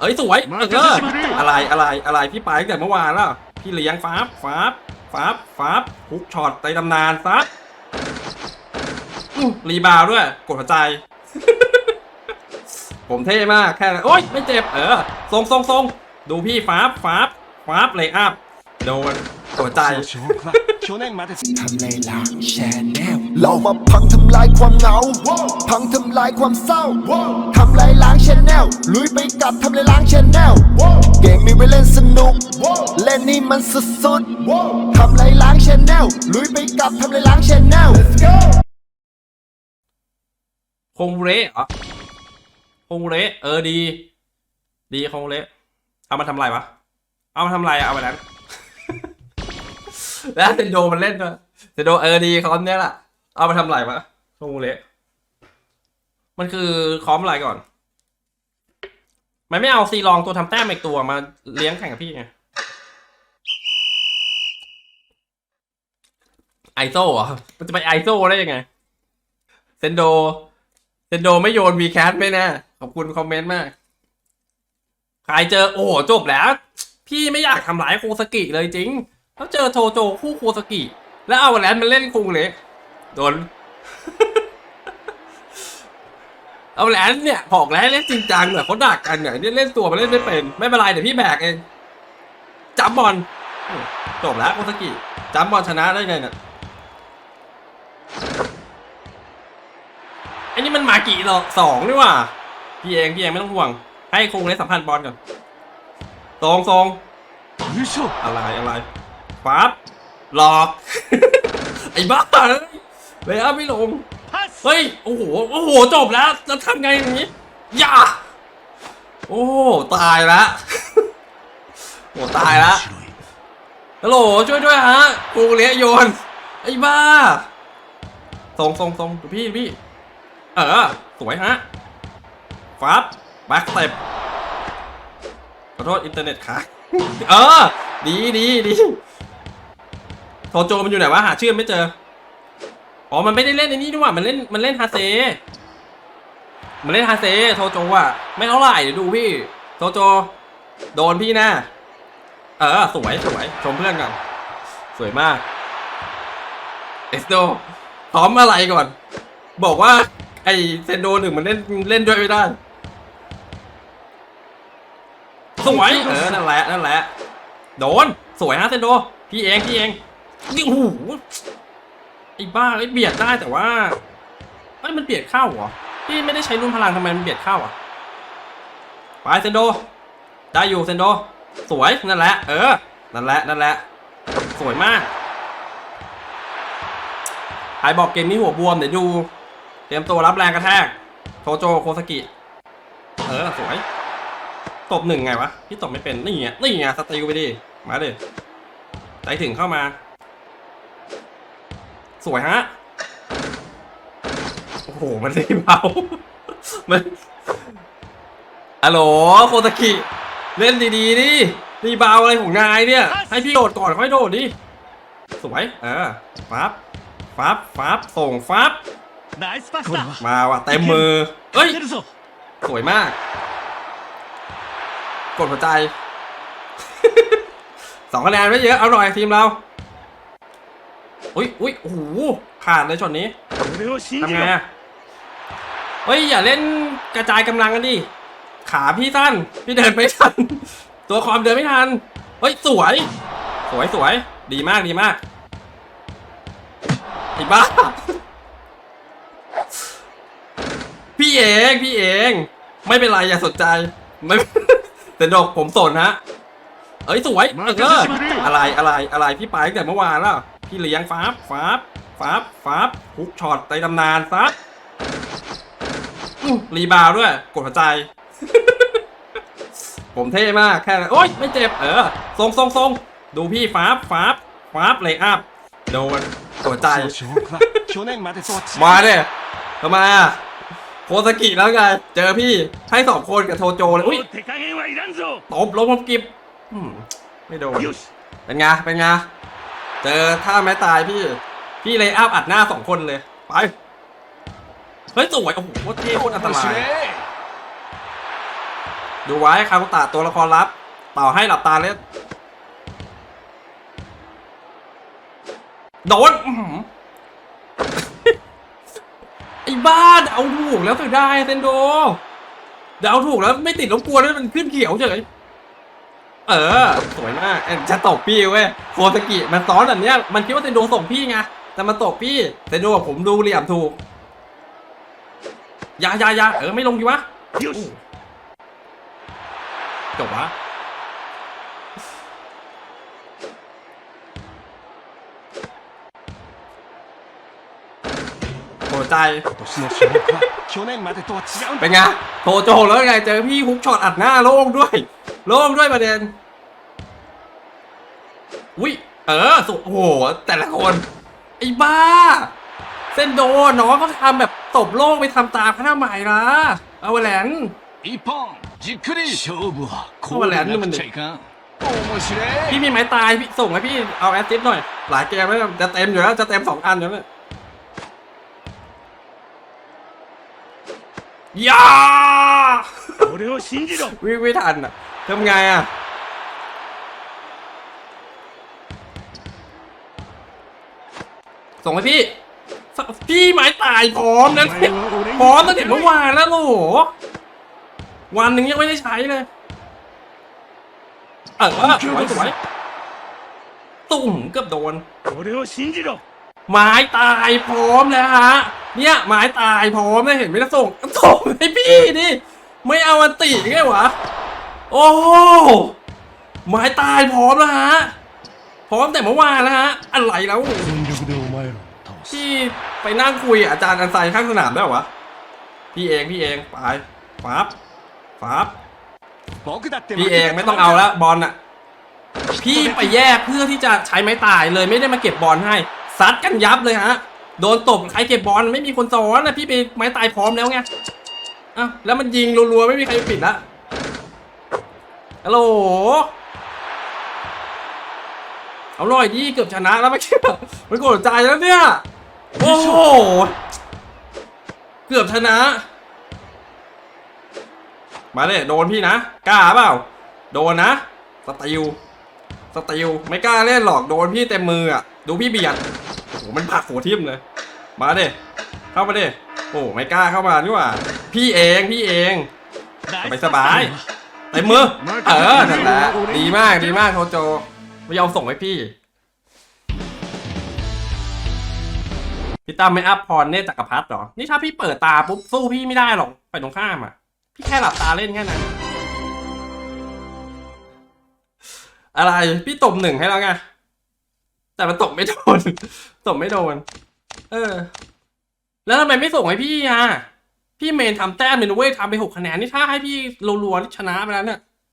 เอ้ยสวยมาเอออะไรอะไรอะไรพี่ไปตั้งแต่เมื่อวานแล้วพี่เลี้ยงฟาบฟาบฟาบฟาบฮุกช็อตในตำนานฟ้ารีบาวด้วย กดหัวใจ ผมเท่มากแค่โอ๊ยไม่เจ็บเออทรงทรงทรงดูพี่ฟาบฟาบฟาบเลยอัพโดนกดหัวใจทำเลยล่ะแชนแนล เรามาพังทำลายความเหงา พังทำลายความเศร้า ทำลายล้างชแนลลุยไปกับทำลายล้างชแนลเกมมีไว้เล่นสนุก เล่นนี่มันสุดๆทำลายล้างชแนลลุยไปกับทำลายล้างชแนลคงเละเหรอคงเละเออดี ดีคงเละเอามาทำอะไรวะ เอามาทำอะไรอะเอาไปนั้นแล้วเซนโดมันเล่นด้วยเซนโดเออดีคอมเนี้ยแหละ เอามาทำอะไรวะคงเละมันคือคอมอะไรก่อน มันไม่เอาซีลองตัวทำแต้มอีกตัวมาเลี้ยงแข่งกับพี่ไง ไอโซ่เหรอ มันจะไปไอโซ่ได้ยังไง เซนโด เซนโดไม่โยนวีแคสไม่น่ขอบคุณคอมเมนต์มาก ใครเจอโอ้โหจบแล้ว พี่ไม่อยากทำร้ายโคสกิเลยจริง แล้วเจอโทโจคู่โคสกิ แล้วเอาแลนด์มันเล่นคุงเลย โดน เอาแลนด์เนี่ยบอกแล้วเล่นจริงจังเนี่ยเขาดักกันเนี่ยเนี่ยเล่นตัวมันเล่นไม่เป็น ไม่เป็นไรเดี๋ยวพี่แบกเองจับบอลจบแล้วโคสกิจับบอลชนะได้ไงเนี่ยไอ้นี่มันมากี่หรอสองนี่หว่าพี่เองพี่เองไม่ต้องห่วง ให้คงเล่นสัมพันธ์บอลก่อนทรงทรงอะไรอะไรปั๊บหลอก ไอ้บ้าเลย เลยอะไม่ลงเฮ้ยโอ้โหโอ้โหจบแล้วแล้วทำไงอย่างนี้อย่าโอ้ตายละโอ้ตายละ白いฮัลโหลช่วยด้วยฮะกูเลี้ยโยนไอ้บ้าทรงทรงทรงดูพี่ดูพี่เออสวยฮะฟับแบ็คสเต็ปขอโทษอินเทอร์เน็ตค่ะเออดีดีดีโทโจมันอยู่ไหนวะหาชื่อไม่เจอ อ๋อ มันไม่ได้เล่นไอ้นี่ด้วยว่ะมันเล่น มันเล่นฮาเซ มันเล่นฮาเซ โทโจอะ ไม่เท่าไหร่เดี๋ยวดูพี่ โทโจ โดนพี่แน่เออ สวย สวย ชมเพื่อนก่อน สวยมาก เอสโดพร้อมอะไรก่อน บอกว่า ไอเซนโดหนึ่งมันเล่น เล่นด้วยไม่ได้ สวย เออ นั่นแหละ นั่นแหละ โดน สวยฮะเซนโด พี่เอง พี่เองนี่โอ้โห อ้บ้าไอ้เบียดได้แต่ว่าไอ้ยมันเบียดเข้าเหรอพี่ไม่ได้ใช้รุ่นพลังทำไมมันเบียดเข้าอะไปเซนโด ได้อยู่เซนโด สวยนั่นแหละ เออ นั่นแหละนั่นแหละ สวยมากใครบอกเกมนี้หัวบวมเดี๋ยวดูเตรียมตัวรับแรงกระแทกโทโจโคสกิ เออสวย ตบหนึ่งไงวะ พี่ตบไม่เป็น นี่ไงนี่ไงสติลไปดิ มาดิใจถึงเข้ามา สวยฮะ โอ้โห มันรีเบามันอะโหลโคตะกิ เล่นดีๆดิรีเบาอะไรของนายเนี่ย ให้พี่โดดก่อนค่อยโดดดิ สวย เออฟับฟับฟับส่งฟับมาว่ะเต็มมือเอ้ย สวยมาก กดหัวใจสองคะแนนไม่เยอะอร่อยทีมเรา อุ้ยอุ้ยโอ้โหผ่าดเลยช็อตนี้ทำไงอะเฮ้ยอย่าเล่นกระจายกำลังกันดิขาพี่สั้นพี่เดินไม่ทัน ตัวความเดินไม่ทันเฮ้ยสวย สวยสวยดีมากดีมากไอ้บ้า พี่เองพี่เอง ไม่เป็นไรอย่าสนใจไม่แต่ดอกผมสนฮะเอ้ยสวยเอออะไรอะไรอะไรพี่ไปตั้งแต่เมื่อวานแล้ว พี่เลี้ยงฟาบฟาบฟาบฟาบฮุกช็อตในตำนานซัดรีบาวด้วย กดหัวใจ ผมเท่มากแค่โอ๊ยไม่เจ็บ เออทรงทรงทรงดูพี่ฟาบฟาบฟาบเลยอัพโดนกดใจ มาเนี่ยทำไมอะโคสกิแล้วไง เจอพี่ให้สองคนกับโทโจเลยอุ้ยตบลงมกิบไม่โดนเป็นไงเป็นไง เจอท่าแม้ตายพี่ พี่เลยอัพอัดหน้าสองคนเลย ไป เฮ้ยสวยโอ้โหโคตรเท่คตอันตราย ดูไว้คาคุตะตัวละครลับ ต่อให้หลับตาเล่นโดนไอ้บ้าเอาถูกแล้วถึงได้เซนโดเดาถูกแล้วไม่ติดรบกวนล้วมันขึ้นเขียวเฉย เออ สวยมากเอ้ยจะตบพี่เว้ยโคตกิมันซ้อนแบบเนี้ยมันคิดว่าเซนโดส่งพี่ไงแต่มาตบพี่เซนโดบอกผมดูเหลี่ยมถูกอยาอยาอยาเออไม่ลงดีวะ よし จบวะ โหใจ 今年の種目は去年までとは違うん เป็ だ นไง โทโจแล้วไง เจอพี่ฮุกช็อตอัดหน้าโล่งด้วย โล่งด้วยประเด็นวิเออสุโอ้โห แต่ละคน ไอ้บ้า เส้นโดน้องเขาทำแบบตบโลกไปทำตาพระนาใหม่ละเอาแหวนอีปองจิกริโชบุเอาแหวนนี่มันพี่มีไม้ตายพี่ส่งให้พี่เอาแอสซิสหน่อย หลายเกมแล้วจะเต็มอยู่แล้วจะเต็มสองอันอยู่แล้วยาวิวิทันอะ ทำไงอะส่งให้พี่ พี่ไม้ตายพร้อมนั้นพร้อมตั้งแต่เมื่อวานแล้วโหวันหนึ่งยังไม่ได้ใช้เลย เออสวยสวยตุ่มกืบโดนไม้ตายพร้อมแล้วฮะ เนี่ยไม้ตายพร้อมเลยเห็นไหมล่ะส่งส่งให้พี่นี่ไม่เอาอันติไงวะ โอ้ไม้ตายพร้อมแล้วฮะ พร้อมแต่เมื่อวานแล้วฮะ อะไรแล้วพี่ไปนั่งคุยอาจารย์อันไซข้างสนามได้หวะ พี่เองพี่เองไปฟับฟับพี่เองไม่ต้องเอาแล้วบอลอะพี่ไปแยกเพื่อที่จะใช้ไม้ตายเลยไม่ได้มาเก็บบอลให้ซัดกันยับเลยฮะ โดนตบใครเก็บบอลไม่มีคนซ้อนนะพี่ไปไม้ตายพร้อมแล้วไงอะแล้วมันยิงรัวๆไม่มีใครปิดละ ฮัลโหลเอร่อยดิเกือบชนะแล้วเมื่อกี้มันกดใจแล้วเนี่ย โอ้โห เกือบชนะ มาเลยโดนพี่นะ กล้าเปล่า โดนนะ สติล สติล ไม่กล้าเล่นหรอกโดนพี่เต็มมืออะ ดูพี่เบียดโอ้โหมันผักหัวทิ่มเลย มาเด้เข้ามาเด้โอ้ไม่กล้าเข้ามานี่หว่า พี่เองพี่เองไปสบาย เต็มมือ เออนั่นแหละดีมากดีมากโทโจไม่ยอมส่งให้พี่ พี่ตั้มไม่อัพพรเนตรจักรพรรดิเหรอ นี่ถ้าพี่เปิดตาปุ๊บสู้พี่ไม่ได้หรอก ไปตรงข้ามอะ พี่แค่หลับตาเล่นแค่นั้น อะไร พี่ตบหนึ่งให้แล้วไง แต่มันตบไม่โดน ตบไม่โดน เออ แล้วทำไมไม่ส่งให้พี่อะ พี่เมนทำแต้มเลยนะเว้ยทำไปหกคะแนนนี่ถ้าให้พี่รัวๆนี่ชนะไปแล้วเนี่ย